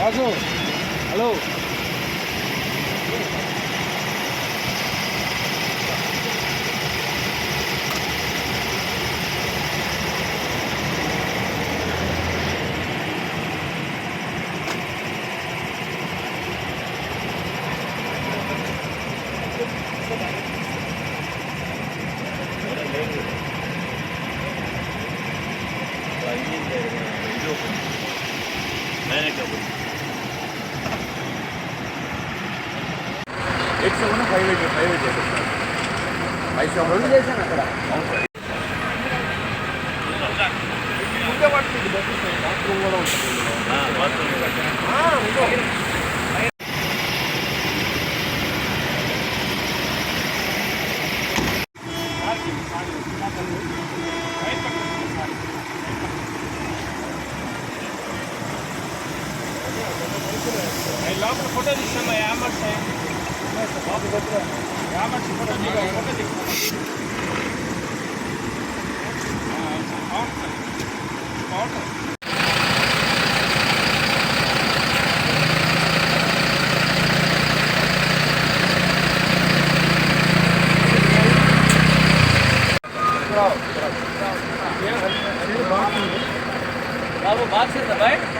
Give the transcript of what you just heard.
Raju hello Thank you. Eight seven five eight five eight చేసేస్తాను five seven రెండు చేశాను అక్కడ ఇది బతికిస్తాను. బాత్రూమ్ కూడా ఉంటుంది. లోపల photo తీస్తామా యామర్స్ Tá roubado você também? Tá